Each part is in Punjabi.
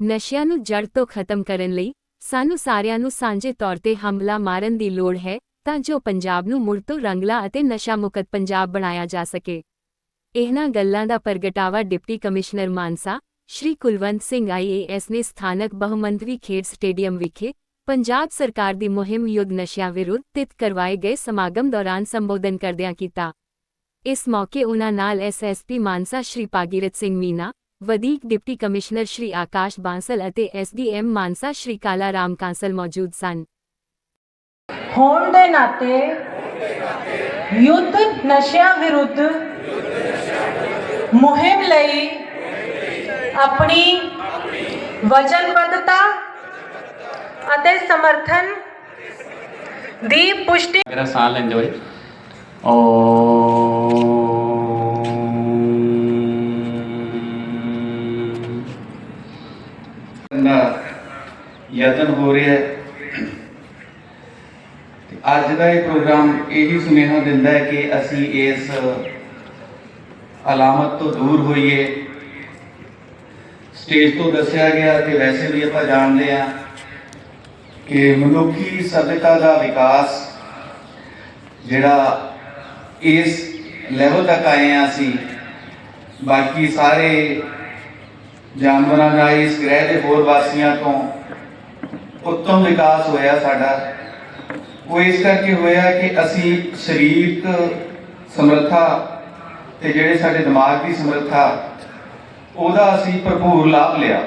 ਨਸ਼ਿਆਂ ਨੂੰ ਜੜ ਤੋਂ ਖਤਮ ਕਰਨ ਲਈ ਸਾਨੂੰ ਸਾਰਿਆਂ ਨੂੰ ਸਾਂਝੇ ਤੌਰ ਤੇ ਹਮਲਾ ਮਾਰਨ ਦੀ ਲੋੜ ਹੈ ਤਾਂ ਜੋ ਪੰਜਾਬ ਨੂੰ ਮੁੜ ਤੋਂ ਰੰਗਲਾ ਅਤੇ ਨਸ਼ਾ ਮੁਕਤ ਪੰਜਾਬ ਬਣਾਇਆ ਜਾ ਸਕੇ। ਇਹਨਾਂ ਗੱਲਾਂ ਦਾ ਪ੍ਰਗਟਾਵਾ deputy commissioner Mansa, Shri Kulwant Singh IAS ਨੇ ਸਥਾਨਕ ਬਹੁਮੰਤਰੀ ਖੇਡ ਸਟੇਡੀਅਮ ਵਿਖੇ ਪੰਜਾਬ ਸਰਕਾਰ ਦੀ ਮੁਹਿੰਮ ਯੁੱਧ ਨਸ਼ਿਆਂ ਵਿਰੁੱਧ ਤਿਤ ਕਰਵਾਏ ਗਏ ਸਮਾਗਮ ਦੌਰਾਨ ਸੰਬੋਧਨ ਕਰਦਿਆਂ ਕੀਤਾ। ਇਸ ਮੌਕੇ ਉਨ੍ਹਾਂ ਨਾਲ ਐਸਐਸਪੀ ਮਾਨਸਾ ਸ਼੍ਰੀ ਪਾਗੀਰਤ ਸਿੰਘ ਮੀਨਾ ਵਧੀਕ ਡਿਪਟੀ ਕਮਿਸ਼ਨਰ ਸ਼੍ਰੀ ਆਕਾਸ਼ ਬਾਂਸਲ ਅਤੇ ਐਸਡੀਐਮ ਮਾਨਸਾ ਸ਼੍ਰੀ ਕਾਲਾ ਰਾਮ ਕਾਂਸਲ ਮੌਜੂਦ ਸਨ। ਹੋਣ ਦੇ ਨਾਤੇ ਯੁੱਧ ਨਸ਼ਿਆਂ ਵਿਰੁੱਧ ਮੁਹਿੰਮ ਲਈ ਆਪਣੀ ਵਚਨਬੱਧਤਾ ਅਤੇ ਸਮਰਥਨ ਦੀ ਪੁਸ਼ਟੀ ਮੇਰਾ ਸਾਹ ਲੈਂਦੇ ਹੋਏ। ਔਰ ਦਾ ਯਤਨ ਹੋ ਰਿਹਾ ਹੈ। ਅੱਜ ਦਾ ਇਹ ਪ੍ਰੋਗਰਾਮ ਇਹੀ ਸੁਨੇਹਾ ਦਿੰਦਾ ਹੈ ਕਿ ਅਸੀਂ ਇਸ ਅਲਾਮਤ ਤੋਂ ਦੂਰ ਹੋਈਏ। ਸਟੇਜ ਤੋਂ ਦੱਸਿਆ ਗਿਆ ਤੇ ਵੈਸੇ ਵੀ ਆਪਾਂ ਜਾਣਦੇ ਆ ਕਿ ਮਨੁੱਖੀ ਸਭਿਅਤਾ ਦਾ ਵਿਕਾਸ ਜਿਹੜਾ ਇਸ ਲੈਵਲ ਤੱਕ ਆਏ ਆ ਅਸੀਂ, ਬਾਕੀ ਸਾਰੇ ਜਾਨਵਰਾਂ ਦਾ ਇਸ ਗ੍ਰਹਿ ਦੇ ਹੋਰ ਵਾਸੀਆਂ ਤੋਂ ਉੱਤਮ ਵਿਕਾਸ ਹੋਇਆ ਸਾਡਾ। ਉਹ ਇਸ ਕਰਕੇ ਹੋਇਆ ਕਿ ਅਸੀਂ ਸਰੀਰਕ ਸਮਰੱਥਾ ਤੇ ਜਿਹੜੇ ਸਾਡੇ ਦਿਮਾਗ ਦੀ ਸਮਰੱਥਾ, ਉਹਦਾ ਅਸੀਂ ਭਰਪੂਰ ਲਾਭ ਲਿਆ।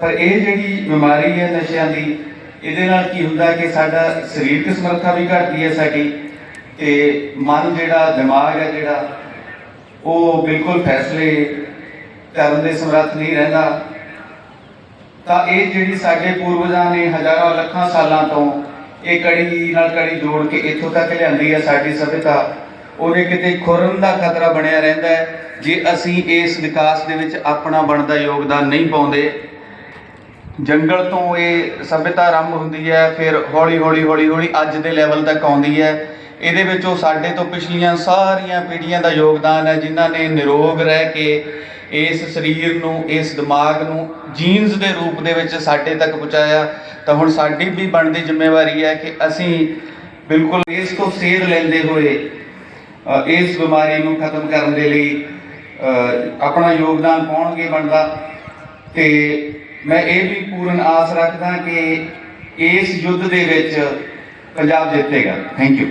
ਪਰ ਇਹ ਜਿਹੜੀ ਬਿਮਾਰੀ ਹੈ ਨਸ਼ਿਆਂ ਦੀ, ਇਹਦੇ ਨਾਲ ਕੀ ਹੁੰਦਾ ਕਿ ਸਾਡਾ ਸਰੀਰਕ ਸਮਰੱਥਾ ਵੀ ਘਟਦੀ ਹੈ ਸਾਡੀ ਤੇ ਮਨ ਜਿਹੜਾ, ਦਿਮਾਗ ਹੈ ਜਿਹੜਾ, ਉਹ ਬਿਲਕੁਲ ਫੈਸਲੇ ਕਰਨ ਦੇ ਸਮਰੱਥ ਨਹੀਂ ਰਹਿੰਦਾ, ਤਾਂ ਇਹ ਜਿਹੜੀ ਸਾਡੇ ਪੂਰਵਜਾਂ ਨੇ ਹਜ਼ਾਰਾਂ ਲੱਖਾਂ ਸਾਲਾਂ ਤੋਂ ਇਹ ਕੜੀ ਨਾਲ ਕੜੀ ਜੋੜ ਕੇ ਇੱਥੋਂ ਤੱਕ ਲਿਆਂਦੀ ਹੈ ਸਾਡੀ ਸਭਿਅਤਾ ਉਹਨੇ ਕਿਤੇ ਖੁਰਨ ਦਾ ਖਤਰਾ ਬਣਿਆ ਰਹਿੰਦਾ ਹੈ। ਜੇ ਅਸੀਂ ਇਸ ਵਿਕਾਸ ਦੇ ਵਿੱਚ ਆਪਣਾ ਬਣਦਾ ਯੋਗਦਾਨ ਨਹੀਂ ਪਾਉਂਦੇ, ਜੰਗਲ ਤੋਂ ਇਹ ਸਭਿਅਤਾ ਆਰੰਭ ਹੁੰਦੀ ਹੈ, ਫਿਰ ਹੌਲੀ ਹੌਲੀ ਹੌਲੀ ਹੌਲੀ ਅੱਜ ਦੇ ਲੈਵਲ ਤੱਕ ਆਉਂਦੀ ਹੈ। ਇਹਦੇ ਵਿੱਚ ਉਹ ਸਾਡੇ ਤੋਂ ਪਿਛਲੀਆਂ ਸਾਰੀਆਂ ਪੀੜ੍ਹੀਆਂ ਦਾ ਯੋਗਦਾਨ ਹੈ, ਜਿਨ੍ਹਾਂ ਨੇ ਨਿਰੋਗ ਰਹਿ ਕੇ ਇਸ ਸਰੀਰ ਨੂੰ, ਇਸ ਦਿਮਾਗ ਨੂੰ ਜੀਨਸ ਦੇ ਰੂਪ ਦੇ ਵਿੱਚ ਸਾਡੇ ਤੱਕ ਪਹੁੰਚਾਇਆ। ਤਾਂ ਹੁਣ ਸਾਡੀ ਵੀ ਬਣਦੀ ਜ਼ਿੰਮੇਵਾਰੀ ਹੈ ਕਿ ਅਸੀਂ ਬਿਲਕੁਲ ਇਸ ਤੋਂ ਸੇਧ ਲੈਂਦੇ ਹੋਏ ਇਸ ਬਿਮਾਰੀ ਨੂੰ ਖਤਮ ਕਰਨ ਦੇ ਲਈ ਆਪਣਾ ਯੋਗਦਾਨ ਪਾਉਣਗੇ ਬਣਦਾ। ਤੇ ਮੈਂ ਇਹ ਵੀ ਪੂਰਨ ਆਸ ਰੱਖਦਾ ਕਿ ਇਸ ਯੁੱਧ ਦੇ ਵਿੱਚ ਪੰਜਾਬ ਜਿੱਤੇਗਾ। Thank you